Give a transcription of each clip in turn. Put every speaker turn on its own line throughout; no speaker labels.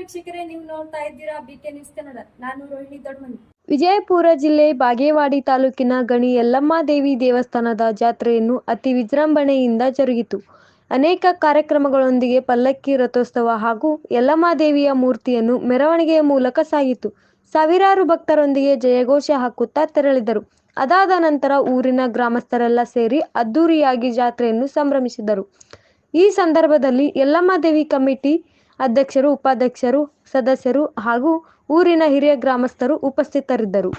ವೀಕ್ಷಕರೇ, ನೀವು ನೋಡ್ತಾ ಇದ್ದೀರಾ ಬಿಕೆ ನ್ಯೂಸ್ ಕನ್ನಡ ನಾನು ರೋಹಿಣಿ ದೊಡ್ಡಮನಿ
ವಿಜಯಪುರ ಜಿಲ್ಲೆ ಬಾಗೇವಾಡಿ ತಾಲೂಕಿನ ಗಣಿ ಯಲ್ಲಮ್ಮ ದೇವಿ ದೇವಸ್ಥಾನದ ಜಾತ್ರೆಯನ್ನು ಅತಿ ವಿಜೃಂಭಣೆಯಿಂದ ಜರುಗಿತು. ಅನೇಕ ಕಾರ್ಯಕ್ರಮಗಳೊಂದಿಗೆ ಪಲ್ಲಕ್ಕಿ ರಥೋತ್ಸವ ಹಾಗೂ ಯಲ್ಲಮ್ಮ ದೇವಿಯ ಮೂರ್ತಿಯನ್ನು ಮೆರವಣಿಗೆಯ ಮೂಲಕ ಸಾಗಿತು. ಸಾವಿರಾರು ಭಕ್ತರೊಂದಿಗೆ ಜಯಘೋಷ ಹಾಕುತ್ತಾ ತೆರಳಿದರು. ಅದಾದ ನಂತರ ಊರಿನ ಗ್ರಾಮಸ್ಥರೆಲ್ಲ ಸೇರಿ ಅದ್ದೂರಿಯಾಗಿ ಜಾತ್ರೆಯನ್ನು ಸಂಭ್ರಮಿಸಿದರು. ಈ ಸಂದರ್ಭದಲ್ಲಿ ಯಲ್ಲಮ್ಮ ದೇವಿ ಕಮಿಟಿ ಅಧ್ಯಕ್ಷರು ಉಪಾಧ್ಯಕ್ಷರು ಸದಸ್ಯರು ಹಾಗೂ ಊರಿನ ಹಿರಿಯ ಗ್ರಾಮಸ್ಥರು ಉಪಸ್ಥಿತರಿದ್ದರು.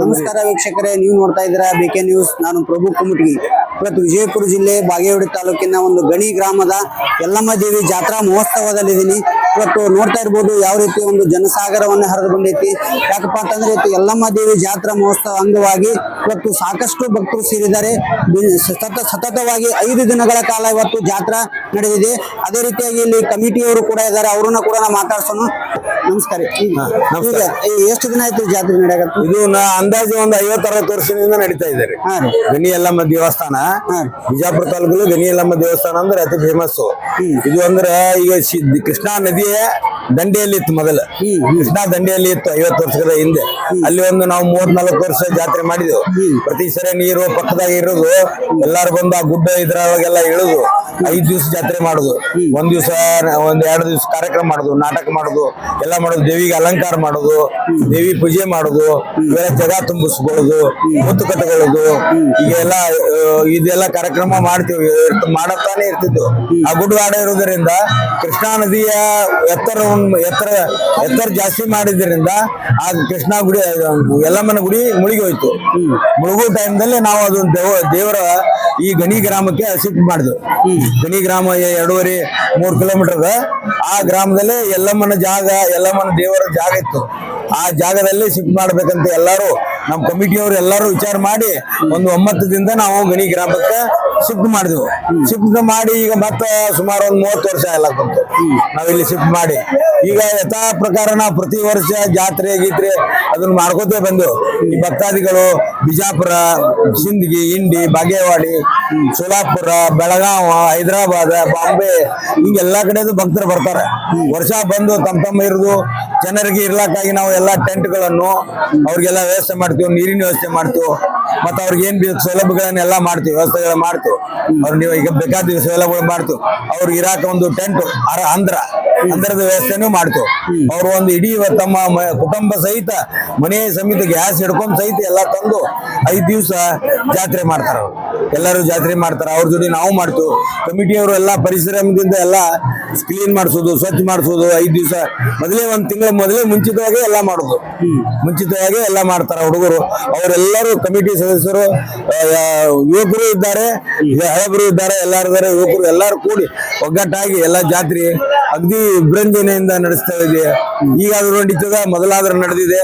ನಮಸ್ಕಾರ ವೀಕ್ಷಕರೇ, ನೀವು ನೋಡ್ತಾ ಇದ್ದೀರಾ ಬಿಕೆ ನ್ಯೂಸ್ ನಾನು ಪ್ರಭು ಕುಮಟಗಿ. ಇವತ್ತು ವಿಜಯಪುರ ಜಿಲ್ಲೆ ಬಾಗೇವಾಡಿ ತಾಲೂಕಿನ ಒಂದು ಗಣಿ ಗ್ರಾಮದ ಯಲ್ಲಮ್ಮ ದೇವಿ ಜಾತ್ರಾ ಮಹೋತ್ಸವದಲ್ಲಿದ್ದೀನಿ. ಇವತ್ತು ನೋಡ್ತಾ ಇರ್ಬೋದು ಯಾವ ರೀತಿ ಒಂದು ಜನಸಾಗರವನ್ನ ಹರಿದು ಬಂದೈತಿ. ಯಾಕಪ್ಪ ಅಂತಂದ್ರೆ ಇವತ್ತು ಯಲ್ಲಮ್ಮ ದೇವಿ ಜಾತ್ರಾ ಮಹೋತ್ಸವ ಅಂಗವಾಗಿ ಇವತ್ತು ಸಾಕಷ್ಟು ಭಕ್ತರು ಸೇರಿದ್ದಾರೆ. ಸತತ ಸತತವಾಗಿ ಐದು ದಿನಗಳ ಕಾಲ ಇವತ್ತು ಜಾತ್ರಾ ನಡೆದಿದೆ. ಅದೇ ರೀತಿಯಾಗಿ ಇಲ್ಲಿ ಕಮಿಟಿಯವರು ಕೂಡ ಇದ್ದಾರೆ. ಅವ್ರನ್ನ ಕೂಡ ನಾವು ಮಾತಾಡ್ಸೋಣ. ನಮಸ್ಕಾರ. ಎಷ್ಟು ದಿನ ಆಯ್ತು ಜಾತ್ರೆ ನಡೆಯಕತ್ತು
ಇದು ಅಂದಾಜು ಒಂದು ಐವತ್ತು ಅರವತ್ತು ವರ್ಷದಿಂದ ನಡೀತಾ
ಇದ್ದಾರೆ
ಗಣಿ ಯಲ್ಲಮ್ಮ ದೇವಸ್ಥಾನ. ಬಿಜಾಪುರ ತಾಲೂಕಲ್ಲಿ ಗಣಿ ಯಲ್ಲಮ್ಮ ದೇವಸ್ಥಾನ ಅಂದ್ರೆ ಅತಿ ಫೇಮಸ್ ಇದು ಅಂದ್ರೆ ಈಗ ಕೃಷ್ಣಾ ಕೃಷ್ಣಾ ನದಿಯ ದಂಡೆಯಲ್ಲಿ ಇತ್ತು ಮೊದಲು. ಕೃಷ್ಣಾ ದಂಡೆಯಲ್ಲಿ ಇತ್ತು ಐವತ್ತು ವರ್ಷದ ಹಿಂದೆ. ಅಲ್ಲಿ ಒಂದು ನಾವು ಮೂವತ್ ನಾಲ್ಕು ವರ್ಷ ಜಾತ್ರೆ ಮಾಡಿದೆವು. ಪ್ರತಿ ಸರಿ ನೀರು ಪಕ್ಕದಾಗ ಇರೋದು ಎಲ್ಲಾರು ಬಂದು ಆ ಗುಡ್ಡ ಇದ್ರೊಳಗೆಲ್ಲ ಇಳಿದು ಐದು ದಿವಸ ಜಾತ್ರೆ ಮಾಡುದು. ಒಂದ್ ದಿವಸ ಒಂದ್ ಎರಡು ದಿವಸ ಕಾರ್ಯಕ್ರಮ ಮಾಡುದು ನಾಟಕ ಮಾಡುದು ಎಲ್ಲ ಮಾಡುದು ದೇವಿಗೆ ಅಲಂಕಾರ ಮಾಡುದು ದೇವಿ ಪೂಜೆ ಮಾಡುದು ಇವೆಲ್ಲ ಜಗ ತುಂಬಿಸ್ಕೊಳ್ಳೋದು ಮುತ್ತು ಕಟ್ಟಕೊಳ್ಳೋದು ಈಗ ಎಲ್ಲ ಇದೆಲ್ಲ ಕಾರ್ಯಕ್ರಮ ಮಾಡ್ತೀವಿ. ಮಾಡುತ್ತಾನೆ ಮಾಡತಾನೆ ಇರ್ತಿದ್ದು ಆ ಗುಡ್ಡ ಇರೋದ್ರಿಂದ ಕೃಷ್ಣಾ ನದಿಯ ಎತ್ತರ ಎತ್ತರ ಎತ್ತರ ಜಾಸ್ತಿ ಮಾಡಿದ್ರಿಂದ ಆ ಕೃಷ್ಣ ಗುಡಿ ಯಲ್ಲಮ್ಮನ ಗುಡಿ ಮುಳುಗಿ ಹೋಯ್ತು. ಮುಳುಗೋ ಟೈಮ್ದಲ್ಲಿ ನಾವು ಅದು ದೇವ, ದೇವರ ಈ ಗಣಿ ಗ್ರಾಮಕ್ಕೆ ಶಿಫ್ಟ್ ಮಾಡಿದ್ವು. ಗಣಿ ಗ್ರಾಮ ಎರಡೂವರೆ, ಮೂರು ಕಿಲೋಮೀಟರ್ ಆ ಗ್ರಾಮದಲ್ಲಿ ಯಲ್ಲಮ್ಮನ ಜಾಗ, ಯಲ್ಲಮ್ಮನ ದೇವರ ಜಾಗ ಇತ್ತು. ಆ ಜಾಗದಲ್ಲಿ ಶಿಫ್ಟ್ ಮಾಡ್ಬೇಕಂತ ಎಲ್ಲರೂ, ನಮ್ಮ ಕಮಿಟಿಯವರು ಎಲ್ಲರೂ ವಿಚಾರ ಮಾಡಿ ಒಂದು ಒಮ್ಮತದಿಂದ ನಾವು ಗಣಿ ಗ್ರಾಮಕ್ಕೆ ಶಿಫ್ಟ್ ಮಾಡಿದ್ವು. ಶಿಫ್ಟ್ ಮಾಡಿ ಈಗ ಮತ್ತೆ ಸುಮಾರು ಒಂದು ಮೂವತ್ತು ವರ್ಷ ಎಲ್ಲ ಕುಂತು ನಾವಿಲ್ಲಿ ಶಿಫ್ಟ್ ಮಾಡಿ. ಈಗ ಯಥಾ ಪ್ರಕಾರ ನಾವು ಪ್ರತಿ ವರ್ಷ ಜಾತ್ರೆ, ಗೀತ್ರೆ ಅದನ್ನ ಮಾಡ್ಕೋತೇ ಬಂದು ಈ ಭಕ್ತಾದಿಗಳು ಬಿಜಾಪುರ, ಸಿಂದಗಿ, ಇಂಡಿ, ಬಾಗೇವಾಡಿ, ಸೋಲಾಪುರ, ಬೆಳಗಾವ, ಹೈದರಾಬಾದ್, ಬಾಂಬೆ ಹಿಂಗ ಎಲ್ಲಾ ಕಡೆದು ಭಕ್ತರು ಬರ್ತಾರೆ. ವರ್ಷ ಬಂದು ತಮ್ಮ ತಮ್ಮ ಇರೋದು, ಜನರಿಗೆ ಇರ್ಲಕ್ಕಾಗಿ ನಾವು ಎಲ್ಲಾ ಟೆಂಟ್ಗಳನ್ನು ಅವ್ರಿಗೆಲ್ಲ ವ್ಯವಸ್ಥೆ ಮಾಡ್ತೀವಿ, ನೀರಿನ ವ್ಯವಸ್ಥೆ ಮಾಡ್ತೀವಿ. ಮತ್ತೆ ಅವ್ರಿಗೆ ಏನ್ ಬೇಕು ಸೌಲಭ್ಯಗಳನ್ನೆಲ್ಲ ಮಾಡ್ತೀವಿ ವ್ಯವಸ್ಥೆಗಳ ಮಾಡ್ತೀವಿ. ಅವ್ರು ನೀವು ಈಗ ಬೇಕಾದ ಸೌಲಭ್ಯಗಳು ಮಾಡ್ತೀವಿ. ಅವ್ರಿಗೆ ಇರಾಕ ಒಂದು ಟೆಂಟ್ ಅಂದ್ರ, ಅಂದ್ರದ ವ್ಯವಸ್ಥೆನೂ ಮಾಡ್ತೀವಿ. ಅವ್ರು ಒಂದು ಇಡೀ ತಮ್ಮ ಕುಟುಂಬ ಸಹಿತ, ಮನೆ ಸಮೇತ ಗ್ಯಾಸ್ ಹಿಡ್ಕೊಂಡ್ ಸಹಿತ ಎಲ್ಲ ತಂದು ಐದ್ ದಿವಸ ಜಾತ್ರೆ ಮಾಡ್ತಾರ ಅವ್ರು. ಎಲ್ಲರೂ ಜಾತ್ರೆ ಮಾಡ್ತಾರ, ಅವ್ರ ಜೊತೆ ನಾವು ಮಾಡ್ತೀವಿ. ಕಮಿಟಿಯವರು ಎಲ್ಲ ಪರಿಶ್ರಮದಿಂದ ಎಲ್ಲ ಕ್ಲೀನ್ ಮಾಡಿಸೋದು, ಸ್ವಚ್ಛ ಮಾಡಿಸೋದು, ಐದ್ ದಿವಸ ಮೊದಲೇ ಒಂದ್ ತಿಂಗಳ ಮೊದಲೇ ಮುಂಚಿತವಾಗಿ ಎಲ್ಲ ಮಾಡೋದು. ಮುಂಚಿತವಾಗಿ ಎಲ್ಲ ಮಾಡ್ತಾರ ಹುಡುಗರು. ಅವರೆಲ್ಲರೂ ಕಮಿಟಿ ಸದಸ್ಯರು ಯುವಕರು ಇದ್ದಾರೆ ಹಳಬರು ಇದ್ದಾರೆ ಎಲ್ಲಾರು ಯುವಕರು ಎಲ್ಲಾರು ಕೂಡಿ ಒಗ್ಗಟ್ಟಾಗಿ ಎಲ್ಲ ಜಾತ್ರೆ ಅಗ್ದಿ ವಿಜೃಂಭಣೆಯಿಂದ ನಡೆಸ್ತಾ ಇದೆ ಈಗ ಅದು ನಡೀತದ ಮೊದಲಾದ್ರೂ ನಡೆದಿದೆ.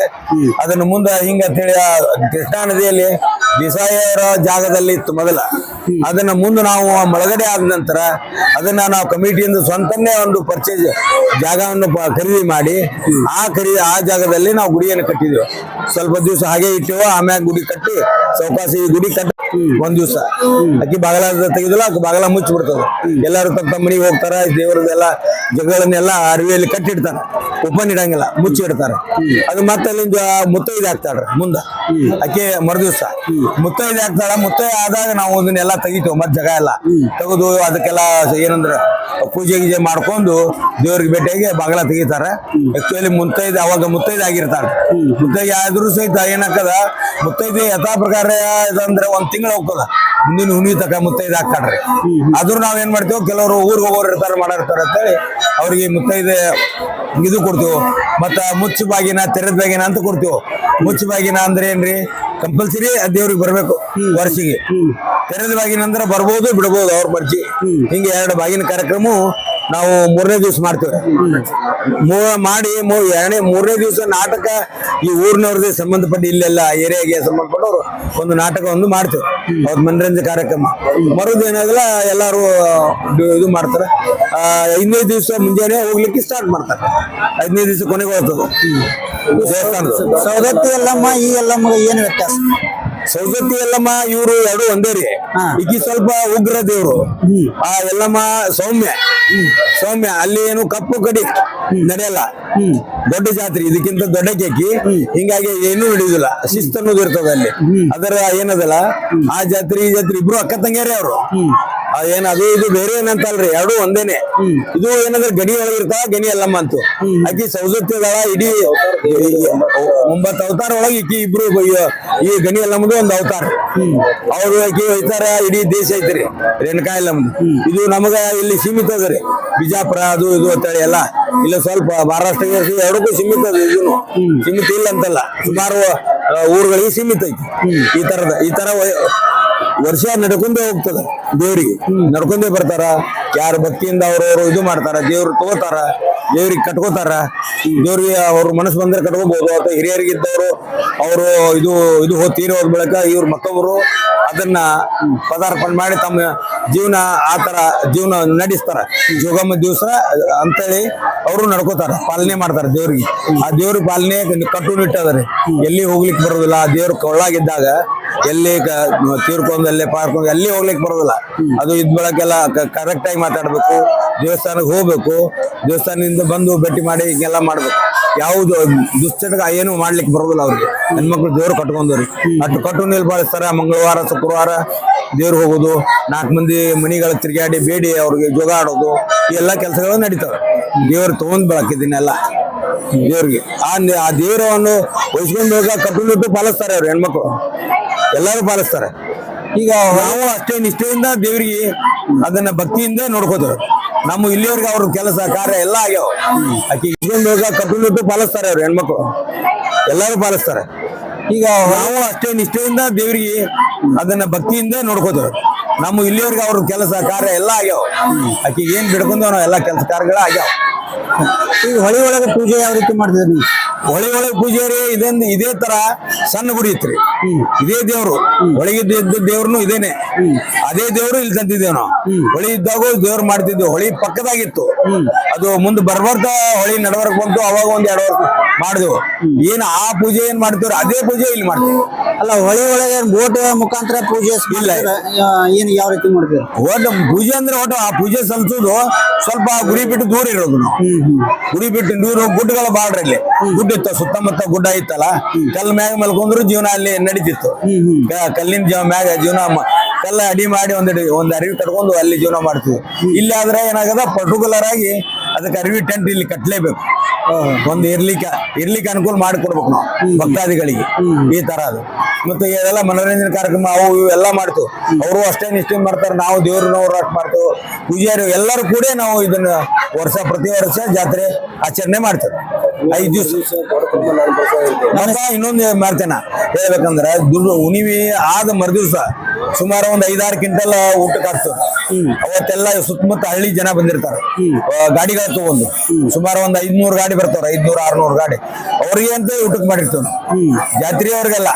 ಅದನ್ನು ಮುಂದೆ ಹಿಂಗ ಅಂತೇಳಿ ಕೃಷ್ಣಾ ನದಿಯಲ್ಲಿ ದೇಸಾಯಿಯವರ ಜಾಗದಲ್ಲಿ ಇತ್ತು ಮೊದಲ. ಅದನ್ನ ಮುಂದೆ ನಾವು ಮೊಳಗಡೆ ಆದ ನಂತರ ಅದನ್ನ ನಾವು ಕಮಿಟಿಯಿಂದ ಸ್ವಂತನೇ ಒಂದು ಪರ್ಚೇಸ್ ಜಾಗವನ್ನು ಖರೀದಿ ಮಾಡಿ ಆ ಖರೀದಿ ಆ ಜಾಗದಲ್ಲಿ ನಾವು ಗುಡಿಯನ್ನು ಕಟ್ಟಿದ್ವಿ. ಸ್ವಲ್ಪ ದಿವಸ ಹಾಗೆ ಇಟ್ಟೆವು, ಆಮ್ಯಾಗ ಗುಡಿ ಕಟ್ಟಿ ಚೌಕಾಸಿ ಗುಡಿ ಕಟ್ಟಿ ಒಂದ್ ದಿವಸ. ಅಕ್ಕಿ ಬಾಗಲ ತೆಗೆದಿಲ್ಲ ಬಾಗಲ ಮುಚ್ಚಿ ಬಿಡ್ತದ ಎಲ್ಲಾರು ತಮ್ಮ ತಮ್ಮ ಮನೆಗೆ ಹೋಗ್ತಾರ ದೇವರದೆಲ್ಲ ಜಗಳನ್ನೆಲ್ಲ ಅರಿವಿಯಲ್ಲಿ ಕಟ್ಟಿಡ್ತಾರ. ಓಪನ್ ಇಡಂಗಿಲ್ಲ ಮುಚ್ಚಿ ಇಡ್ತಾರ ಅದು ಮತ್ತೆ ಅಲ್ಲಿಂದ ಮುತ್ತೈದೆ ಹಾಕ್ತಾಳ್ರಿ ಮುಂದ. ಅಕ್ಕಿ ಮರುದಿವ್ಸ. ಮುತ್ತೈದೆ ಹಾಕ್ತಾಳ ಮುತ್ತೈದೆ ಆದಾಗ ನಾವು ಅದನ್ನೆಲ್ಲ ತೆಗಿತೇವೆ ಮತ್ ಜಗ ಎಲ್ಲ. ತೆಗೆದು ಅದಕ್ಕೆಲ್ಲ ಏನಂದ್ರ ಪೂಜೆ ಗೀಜೆ ಮಾಡ್ಕೊಂಡು ದೇವ್ರಿಗೆ ಭೇಟಿಯಾಗಿ ಬಾಗಲ ತೆಗಿತಾರೆ. ಆಕ್ಚುಲಿ ಮುತ್ತೈದೆ, ಅವಾಗ ಮುತ್ತೈದೆ ಆಗಿರ್ತಾರೆ ಮುತ್ತೈದೆ ಆದ್ರೂ ಸಹಿತ ಏನಾಕದ ಮುತ್ತೈದೆ ಯಥಾ ಪ್ರಕಾರ ಇದಂದ್ರೆ ಒಂದ್ ತಿಂಗಳು ಹೋಗ್ತದ. ಮುಂದಿನ ಹುಣ್ಣಿ ತಕ ಮುತ್ತೈದೆ ಹಾಕ್ತಾಡ್ರಿ ಆದ್ರೂ ನಾವ್ ಏನ್ ಮಾಡ್ತೀವಿ, ಕೆಲವರು ಊರಿಗೆ ಹೋಗೋರು ಇರ್ತಾರೆ ಮಾಡಿರ್ತಾರೆ ಅಂತೇಳಿ ಅವ್ರಿಗೆ ಮುತ್ತೈದೆ ಇದು ಕೊಡ್ತೀವಿ. ಮತ್ತ ಮುಚ್ಚು ಬಾಗಿನ ತೆರೆದ ಬಾಗಿನ ಅಂತ ಕೊಡ್ತೀವಿ. ಮುಚ್ಚು ಬಾಗಿನ ಅಂದ್ರೆ ಏನ್ರಿ? ಕಂಪಲ್ಸರಿ ದೇವ್ರಿಗೆ ಬರ್ಬೇಕು ವರ್ಷಿಗೆ. ತೆರೆದ ಬಾಗಿನ ಅಂದ್ರೆ ಬರ್ಬೋದು ಬಿಡ್ಬೋದು ಅವ್ರ ಮರ್ಜಿ. ಹಿಂಗೆ ಎರಡು ಬಾಗಿನ ಕಾರ್ಯಕ್ರಮ ನಾವು ಮೂರನೇ ದಿವ್ಸ ಮಾಡ್ತೇವೆ. ಮಾಡಿ ಎರಡನೇ ಮೂರನೇ ದಿವಸ ನಾಟಕ ಈ ಊರಿನವ್ರದ್ದು ಸಂಬಂಧಪಟ್ಟ ಇಲ್ಲೆಲ್ಲ ಏರಿಯಾಗೆ ಸಂಬಂಧಪಟ್ಟವ್ರು ಒಂದು ನಾಟಕ ಒಂದು ಮಾಡ್ತೇವೆ. ಅವ್ರ ಮನರಂಜನೆ ಕಾರ್ಯಕ್ರಮ. ಮರುದು ಎಲ್ಲರೂ ಎಲ್ಲಾರು ಇದು- ಮಾಡ್ತಾರೆ. ಐದನೇ ದಿವಸ ಮುಂಜಾನೆ ಹೋಗ್ಲಿಕ್ಕೆ ಸ್ಟಾರ್ಟ್ ಮಾಡ್ತಾರೆ. ಐದನೇ ದಿವಸ ಕೊನೆಗೆ ಹೋಗ್ತದೆ ದೇವಸ್ಥಾನದ
ಸವದತ್ತಿ ಎಲ್ಲಮ್ಮ ಈ ಎಲ್ಲಮ್ಮ ಏನು ವ್ಯತ್ಯಾಸ?
ಸೌದತ್ತಿ ಎಲ್ಲಮ್ಮ ಇವರು ಎರಡು ಒಂದೇ ರೀ. ಈಗ ಸ್ವಲ್ಪ ಉಗ್ರ ದೇವ್ರು. ಆ ಎಲ್ಲಮ್ಮ ಸೌಮ್ಯ. ಸೌಮ್ಯ ಅಲ್ಲಿ ಏನು ಕಪ್ಪು ಕಡಿ ನಡೆಯಲ್ಲ. ದೊಡ್ಡ ಜಾತ್ರೆ ಇದಕ್ಕಿಂತ ದೊಡ್ಡ ಕೇಕಿ. ಹಿಂಗಾಗಿ ಏನು ನಡೆಯುದಿಲ್ಲ ಶಿಸ್ತು ಅನ್ನೋದು ಇರ್ತದ ಅಲ್ಲಿ. ಅದರ ಏನದಲ್ಲ ಆ ಜಾತ್ರೆ ಈ ಜಾತ್ರೆ ಇಬ್ರು ಅಕ್ಕ ತಂಗಿಯರೇ ಅವರು. ಏನ್ ಅದು ಇದು ಬೇರೆ ಏನಂತಲ್ರಿ? ಎರಡು ಒಂದೇನೆ. ಇದು ಏನಂದ್ರೆ ಗಣಿ ಒಳಗೆ ಇರ್ತಾವ ಗಣಿ ಅಲ್ಲಮ್ಮ ಅಂತ. ಆಕಿ ಸೌಜತ್ಯ ಅದಾಳ ಇಡೀ ಒಂಬತ್ತು ಅವತಾರ ಒಳಗೆ ಈಕಿ ಇಬ್ರು ಈ ಗಣಿ ಅಲ್ಲಮ್ಮದು ಒಂದು ಅವತಾರ. ಅವ್ರು ಆಕಿ ಹೋಯ್ತಾರ ಇಡೀ ದೇಶ ಐತ್ರಿ ರೇಣುಕಾ ಅಲ್ಲಮ್ಮ ಇದು ನಮಗ ಇಲ್ಲಿ ಸೀಮಿತ ಅದ್ರಿ ರೀ. ಬಿಜಾಪುರ ಅದು ಇದು ಅಂತೇಳಿ ಎಲ್ಲ. ಇಲ್ಲ ಸ್ವಲ್ಪ ಮಹಾರಾಷ್ಟ್ರ ಎರಡಕ್ಕೂ ಸೀಮಿತ ಅದ ಇದು ಸೀಮಿತ ಇಲ್ಲ ಅಂತಲ್ಲ. ಸುಮಾರು ಊರುಗಳಿಗೆ ಸೀಮಿತ ಐತಿ. ಈ ತರದ ಈ ತರ ವರ್ಷ ನಡ್ಕೊಂಡೇ ಹೋಗ್ತದ ದೇವ್ರಿಗೆ. ನಡ್ಕೊಂಡೇ ಬರ್ತಾರ. ಯಾರು ಭಕ್ತಿಯಿಂದ ಅವ್ರವ್ರು ಇದು ಮಾಡ್ತಾರ, ದೇವ್ರು ತಗೋತಾರ, ದೇವ್ರಿಗೆ ಕಟ್ಕೋತಾರ. ದೇವ್ರಿಗೆ ಅವ್ರ ಮನಸ್ಸು ಬಂದ್ರೆ ಕಟ್ಕೋಬಹುದು ಅಥವಾ ಹಿರಿಯರಿಗಿದ್ದವರು ಅವರು ಇದು ಇದು ತೀರಿ ಹೋದ ಬಳಿಕ ಇವ್ರ ಮತ್ತೊಬ್ಬರು ಅದನ್ನ ಪದಾರ್ಪಣೆ ಮಾಡಿ ತಮ್ಮ ಜೀವನ ಆ ತರ ಜೀವನ ನಡೆಸ್ತಾರ. ಜೋಗಮ್ಮ ದಿವಸ ಅಂತೇಳಿ ಅವರು ನಡ್ಕೋತಾರ, ಪಾಲನೆ ಮಾಡ್ತಾರ ದೇವ್ರಿಗೆ. ಆ ದೇವ್ರ ಪಾಲನೆ ಕಟ್ಟುನಿಟ್ಟದ್ರಿ ಎಲ್ಲಿ ಹೋಗ್ಲಿಕ್ಕೆ ಬರೋದಿಲ್ಲ. ಆ ದೇವ್ರ ಕೊಳ್ಳಾಗಿದ್ದಾಗ ಎಲ್ಲಿ ತೀರ್ಕೊಂಡ್ ಅಲ್ಲೇ ಪಾರ್ಕೊಂಡು ಎಲ್ಲಿ ಹೋಗ್ಲಿಕ್ಕೆ ಬರೋದಿಲ್ಲ. ಅದು ಇದ್ ಬೆಳಕೆಲ್ಲ ಕರೆಕ್ಟ್ ಆಗಿ ಮಾತಾಡ್ಬೇಕು. ದೇವಸ್ಥಾನಕ್ಕೆ ಹೋಗ್ಬೇಕು. ದೇವಸ್ಥಾನದಿಂದ ಬಂದು ಭೇಟಿ ಮಾಡಿ ಹಿಂಗೆಲ್ಲ ಮಾಡ್ಬೇಕು. ಯಾವುದು ದುಶ್ಚಟ ಏನು ಮಾಡ್ಲಿಕ್ಕೆ ಬರೋದಿಲ್ಲ ಅವ್ರಿಗೆ. ಹೆಣ್ಮಕ್ಳು ದೇವ್ರು ಕಟ್ಕೊಂಡವ್ರಿ. ಅಷ್ಟು ಕಟ್ಟು ನಿಲ್ಬಾಳಿಸ್ತಾರ ಮಂಗಳವಾರ, ಶುಕ್ರವಾರ ದೇವ್ರಿಗೆ ಹೋಗೋದು. ನಾಲ್ಕು ಮಂದಿ ಮನಿಗಳ ತಿರುಗಾಡಿ ಬೇಡಿ ಅವ್ರಿಗೆ ಜೋಗ ಆಡೋದು. ಎಲ್ಲಾ ಕೆಲಸಗಳು ನಡೀತಾವೆ. ದೇವ್ರು ತಗೊಂಡ್ ಬೆಳಕಿದ್ದೀನೆಲ್ಲ ದೇವ್ರಿಗೆ. ಆ ದೇವ್ರವನ್ನು ವಹಿಸ್ಕೊಂಡು ಹೋಗ ಕಟ್ಟುನಿಟ್ಟು ಪಾಲಿಸ್ತಾರೆ ಅವ್ರು ಹೆಣ್ಮಕ್ಳು. ಎಲ್ಲರೂ ಪಾಲಿಸ್ತಾರೆ. ಈಗ ನಾವು ಅಷ್ಟೇ ನಿಷ್ಠೆಯಿಂದ ದೇವರಿಗೆ ಅದನ್ನ ಭಕ್ತಿಯಿಂದ ನೋಡ್ಕೋತೇವೆ. ನಮ್ಮ ಇಲ್ಲಿವರೆಗೆ ಅವ್ರ ಕೆಲಸ, ಕಾರ್ಯ ಎಲ್ಲ ಆಗ್ಯಾವ. ಆಕೆ ಇಷ್ಟೊಂದು ಕಟ್ಟುನಿಟ್ಟು ಪಾಲಿಸ್ತಾರೆ ಅವ್ರು ಹೆಣ್ಮಕ್ಳು. ಎಲ್ಲರೂ ಪಾಲಿಸ್ತಾರೆ. ಈಗ ನಾವು ಅಷ್ಟೇ ನಿಷ್ಠೆಯಿಂದ ದೇವರಿಗೆ ಅದನ್ನ ಭಕ್ತಿಯಿಂದ ನೋಡ್ಕೋತೇವೆ. ನಮ್ಮ ಇಲ್ಲಿವರೆಗೆ ಅವ್ರ ಕೆಲಸ ಕಾರ್ಯ ಎಲ್ಲ ಆಗ್ಯಾವ. ಆಕಿ ಏನ್ ಬಿಡ್ಕೊಂಡು ಎಲ್ಲ ಕೆಲಸ ಕಾರ್ಯಗಳ ಆಗ್ಯಾವ.
ಈಗ ಹೊಳಿ ಒಳಗೆ ಪೂಜೆ ಯಾವ ರೀತಿ ಮಾಡ್ತಿದ್ರಿ
ಹೊಳಿ ಒಳಗೆ ಪೂಜಾರಿ ಇದೊಂದು ಇದೇ ತರ ಸಣ್ಣ ಗುಡಿ ಇತ್ರಿ. ಇದೇ ದೇವ್ರು. ಒಳಗಿದ್ದ ಇದ್ದ ದೇವ್ರನು ಇದೇನೆ. ಅದೇ ದೇವ್ರು ಇಲ್ಲಿ ತಂದಿದ್ದೇವ್ ನಾವು. ಹೊಳಿ ಇದ್ದಾಗ ದೇವ್ರು ಮಾಡ್ತಿದ್ದೆವು. ಹೊಳಿ ಪಕ್ಕದಾಗಿತ್ತು. ಅದು ಮುಂದೆ ಬರ್ಬರ್ತಾ ಹೊಳಿ ನಡವರ್ಕ್ ಬಂತು, ಅವಾಗ ಒಂದ್ ಎರಡು ಮಾಡಿದೆವು. ಏನ್ ಆ ಪೂಜೆ ಏನ್ ಮಾಡ್ತೀವ್ರಿ? ಅದೇ ಪೂಜೆ ಇಲ್ಲಿ ಮಾಡ್ತೀವಿ.
ಅಲ್ಲ ಹೊಳಿ ಒಳಗೆ ಬೋಟ್ ಮುಖಾಂತರ ಪೂಜೆ
ಇಲ್ಲ.
ಏನು ಯಾವ ರೀತಿ ಮಾಡ್ತೀರಿ?
ಒಟ್ಟು ಪೂಜೆ ಅಂದ್ರೆ ಒಟ್ಟು ಆ ಪೂಜೆ ಸಲ್ಸೋದು ಸ್ವಲ್ಪ ಗುಡಿ ಬಿಟ್ಟು ದೂರ ಇರೋದು ನಾವು. ಗುಡಿ ಬಿಟ್ಟು ದೂರ ಗುಡ್ಡಗಳ ಬಾಳ್ರಿ ಇಲ್ಲಿ ಗುಡ್ಡ ಇತ್ತು ಸುತ್ತಮುತ್ತ ಗುಡ್ಡ ಇತ್ತಲ್ಲ ಕಲ್ ಮ್ಯಾಗ ಮಲ್ಕೊಂಡ್ರು ಜೀವನ ಅಲ್ಲಿ ನಡೀತಿತ್ತು. ಕಲ್ಲಿನ ಮ್ಯಾಗ ಜೀವನ ಕಲ್ಲ ಅಡಿ ಮಾಡಿ ಒಂದ್ ಒಂದ್ ಅರಿವಿ ಕಟ್ಕೊಂಡು ಅಲ್ಲಿ ಜೀವನ ಮಾಡ್ತೀವಿ. ಇಲ್ಲಿ ಆದ್ರೆ ಏನಾಗದ ಪರ್ಟಿಕ್ಯುಲರ್ ಆಗಿ ಅದಕ್ಕೆ ಅರಿವಿ ಟೆಂಟ್ ಇಲ್ಲಿ ಕಟ್ಲೇಬೇಕು. ಒಂದ್ ಇರ್ಲಿಕ್ಕೆ ಇರ್ಲಿಕ್ಕೆ ಅನುಕೂಲ ಮಾಡಿಕೊಡ್ಬೇಕು ನಾವು ಭಕ್ತಾದಿಗಳಿಗೆ. ಈ ತರ ಅದು. ಮತ್ತೆ ಇದೆಲ್ಲ ಮನೋರಂಜನೆ ಕಾರ್ಯಕ್ರಮ, ಅವು ಇವು ಎಲ್ಲ ಮಾಡ್ತು ಅವರು ಅಷ್ಟೇ ನಿಷ್ಠೆ ಮಾಡ್ತಾರೆ, ನಾವು ದೇವ್ರನ್ನವ್ರು ಅಷ್ಟು ಮಾಡ್ತೇವೆ. ಪೂಜಾರಿ ಎಲ್ಲರೂ ಕೂಡ ನಾವು ಇದನ್ನ ವರ್ಷ, ಪ್ರತಿ ವರ್ಷ ಜಾತ್ರೆ ಆಚರಣೆ ಮಾಡ್ತೇವೆ. ಐದು ದಿವಸ. ಇನ್ನೊಂದು ಮಾಡ್ತೇನೆ ಹೇಳ್ಬೇಕಂದ್ರೆ ದುಡ್ಡು ಉಣಿವಿ ಆದ ಮರುದಿವ್ಸ ಸುಮಾರು ಒಂದು ಐದಾರು ಕ್ವಿಂಟಲ್ ಊಟಕ್ಕೆ ಆಗ್ತದೆ ಅವತ್ತೆಲ್ಲ ಸುತ್ತಮುತ್ತ ಹಳ್ಳಿ ಜನ ಬಂದಿರ್ತಾರೆ. ಗಾಡಿಗಳು ತಗೊಂಡು. ಸುಮಾರು ಒಂದು ಐದ್ನೂರು ಗಾಡಿ ಬರ್ತಾವ್ರ, ಐದ್ನೂರ ಆರ್ನೂರು ಗಾಡಿ. ಅವ್ರಿಗೆ ಅಂತ ಊಟಕ್ಕೆ ಮಾಡಿರ್ತೇವೆ ಜಾತ್ರೆಯವ್ರಿಗೆಲ್ಲ.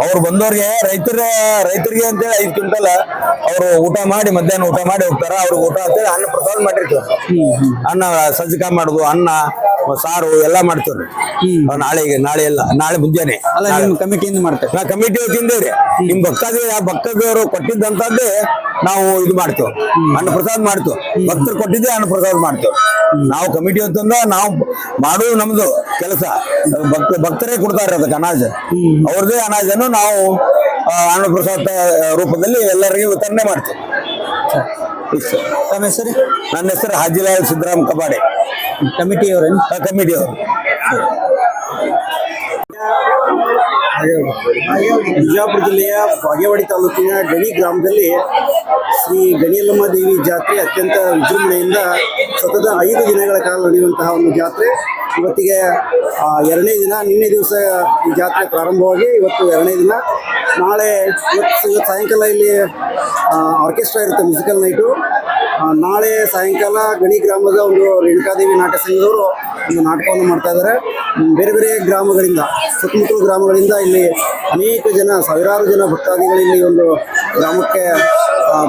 ಅವ್ರು ಬಂದವ್ರಿಗೆ ರೈತರ ರೈತರಿಗೆ ಅಂತೇಳಿ ಐದು ಕ್ವಿಂಟಲ್ ಅವರು ಊಟ ಮಾಡಿ ಮಧ್ಯಾಹ್ನ ಊಟ ಮಾಡಿ ಹೋಗ್ತಾರ. ಅವ್ರಿಗೆ ಊಟ ಅಂತೇಳಿ ಅನ್ನ ಪ್ರಸಾದ ಮಾಡಿರ್ತೀವಿ ಅನ್ನ ಸಜ್ಜಕ ಮಾಡುದು ಅನ್ನ ಸಾರು ಎಲ್ಲ ಮಾಡ್ತೇವ್ರಿ. ನಾಳೆಗೆ ನಾಳೆ ಎಲ್ಲ ನಾಳೆ ಮುಂಜಾನೆ.
ಅಲ್ಲ ಕಮಿಟಿಯಿಂದ ಮಾಡ್ತೇವೆ
ನಾ ಕಮಿಟಿ ತಿಂದೇವ್ರಿ. ನಿಮ್ ಭಕ್ತಾದಿ ಆ ಭಕ್ತದೇವರು ಕೊಟ್ಟಿದ್ದಂತದ್ದೇ ನಾವು ಇದು ಮಾಡ್ತೇವೆ. ಅನ್ನ ಪ್ರಸಾದ ಮಾಡ್ತೇವೆ. ಭಕ್ತರು ಕೊಟ್ಟಿದ್ದೆ ಅನ್ನ ಪ್ರಸಾದ ಮಾಡ್ತೇವೆ ನಾವು ಕಮಿಟಿ ಅಂತಂದ ನಾವು ಮಾಡೋದು ನಮ್ದು ಕೆಲಸ. ಭಕ್ತ ಭಕ್ತರೇ ಕೊಡ್ತಾರೆ ಅದಕ್ಕೆ ಅನಾಜ. ಅವ್ರದೇ ಅನಾಜನ್ನು ನಾವು ಅನ್ನ ಪ್ರಸಾದ ರೂಪದಲ್ಲಿ ಎಲ್ಲರಿಗೂ ವಿತರಣೆ ಮಾಡ್ತೇವೆ.
ತಮ್ಮ ಹೆಸರು?
ನನ್ನ ಹೆಸರು ಹಾಜಿಲಾಲ್ ಸಿದ್ದರಾಮ್ ಕಬಾಡೆ.
ಕಮಿಟಿಯವರೇನು
ಕಮಿಟಿಯವರು.
ಬಿಜಾಪುರ ಜಿಲ್ಲೆಯ ಬಾಗೇವಾಡಿ ತಾಲೂಕಿನ ಗಣಿ ಗ್ರಾಮದಲ್ಲಿ ಶ್ರೀ ಗಣಿಯಲ್ಲಮ್ಮ ದೇವಿ ಜಾತ್ರೆ ಅತ್ಯಂತ ವಿಜೃಂಭಣೆಯಿಂದ ಸತತ ಐದು ದಿನಗಳ ಕಾಲ ನಡೆಯುವಂತಹ ಒಂದು ಜಾತ್ರೆ. ಇವತ್ತಿಗೆ ಎರಡನೇ ದಿನ, ನಿನ್ನೆ ದಿವಸ ಈ ಜಾತ್ರೆ ಪ್ರಾರಂಭವಾಗಿ ಇವತ್ತು ಎರಡನೇ ದಿನ. ನಾಳೆ ಇವತ್ತು ಸಾಯಂಕಾಲ ಇಲ್ಲಿ ಆರ್ಕೆಸ್ಟ್ರಾ ಇರುತ್ತೆ ಮ್ಯೂಸಿಕಲ್ ನೈಟು ನಾಳೆ ಸಾಯಂಕಾಲ ಗಣಿ ಗ್ರಾಮದ ಒಂದು ರೇಣುಕಾದೇವಿ ನಾಟ್ಯ ಸಂಘದವರು ಒಂದು ನಾಟಕವನ್ನು ಮಾಡ್ತಾ ಇದ್ದಾರೆ ಬೇರೆ ಬೇರೆ ಗ್ರಾಮಗಳಿಂದ, ಸುತ್ತಮುತ್ತಲ ಗ್ರಾಮಗಳಿಂದ ಇಲ್ಲಿ ಅನೇಕ ಜನ, ಸಾವಿರಾರು ಜನ ಭಕ್ತಾದಿಗಳು ಇಲ್ಲಿ ಒಂದು ಗ್ರಾಮಕ್ಕೆ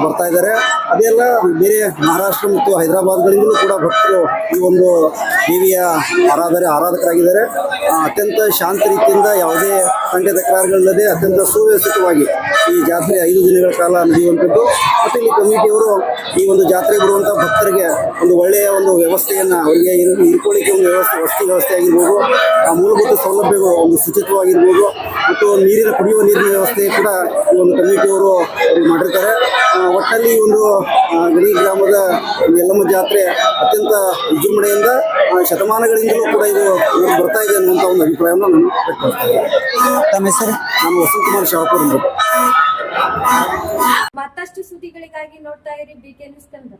ಬರ್ತಾ ಇದ್ದಾರೆ. ಅದೆಲ್ಲ ಬೇರೆ ಮಹಾರಾಷ್ಟ್ರ ಮತ್ತು ಹೈದರಾಬಾದ್ಗಳಿಂದಲೂ ಕೂಡ ಭಕ್ತರು ಈ ಒಂದು ದೇವಿಯ ಆರಾಧನೆ, ಆರಾಧಕರಾಗಿದ್ದಾರೆ. ಅತ್ಯಂತ ಶಾಂತ ರೀತಿಯಿಂದ ಯಾವುದೇ ತಂಟೆ ತಕರಾರುಗಳಿಲ್ಲದೆ ಅತ್ಯಂತ ಸುವ್ಯವಸ್ಥಿತವಾಗಿ ಈ ಜಾತ್ರೆ ಐದು ದಿನಗಳ ಕಾಲ ನಡೆಯುವಂಥದ್ದು. ಮತ್ತು ಇಲ್ಲಿ ಕಮಿಟಿಯವರು ಈ ಒಂದು ಜಾತ್ರೆ ಬರುವಂಥ ಭಕ್ತರಿಗೆ ಒಂದು ಒಳ್ಳೆಯ ಒಂದು ವ್ಯವಸ್ಥೆಯನ್ನು ಅವರಿಗೆ ಇರು ಇರ್ಕೊಳ್ಳಿಕ್ಕೆ ಒಂದು ವ್ಯವಸ್ಥೆ ವಸತಿ ವ್ಯವಸ್ಥೆ ಆಗಿರ್ಬೋದು ಆ ಮೂಲಭೂತ ಸೌಲಭ್ಯಗಳು ಒಂದು ಶುಚಿತ್ವವಾಗಿರ್ಬೋದು ಮತ್ತು ನೀರಿನ ಕುಡಿಯುವ ನೀರಿನ ವ್ಯವಸ್ಥೆ ಕೂಡ ಈ ಒಂದು ಕಮಿಟಿಯವರು ಮಾಡಿರ್ತಾರೆ. ಒಟ್ಟಲ್ಲಿ ಒಂದು ಗಡಿ ಗ್ರಾಮದ ಯಲ್ಲಮ್ಮ ಜಾತ್ರೆ ಅತ್ಯಂತ ವಿಜೃಂಭಣೆಯಿಂದ ಶತಮಾನಗಳಿಂದಲೂ ಕೂಡ ಇದು ಇವರು ಬರ್ತಾ ಇದೆ ಅನ್ನುವಂಥ ಒಂದು ಅಭಿಪ್ರಾಯವನ್ನು ನಾನು ವ್ಯಕ್ತಪಡಿಸ್ತೇನೆ
ತಮ್ಮ ಹೆಸರು?
ನಾನು ವಸಂತ್ ಕುಮಾರ್ ಶಾಪುರ್
ಮತ್ತಷ್ಟು ಸುದ್ದಿಗಳಿಗಾಗಿ ನೋಡ್ತಾ ಇರಿ ಬಿ ಕೆ ನ್ಯೂಸ್ ಕನ್ನಡ.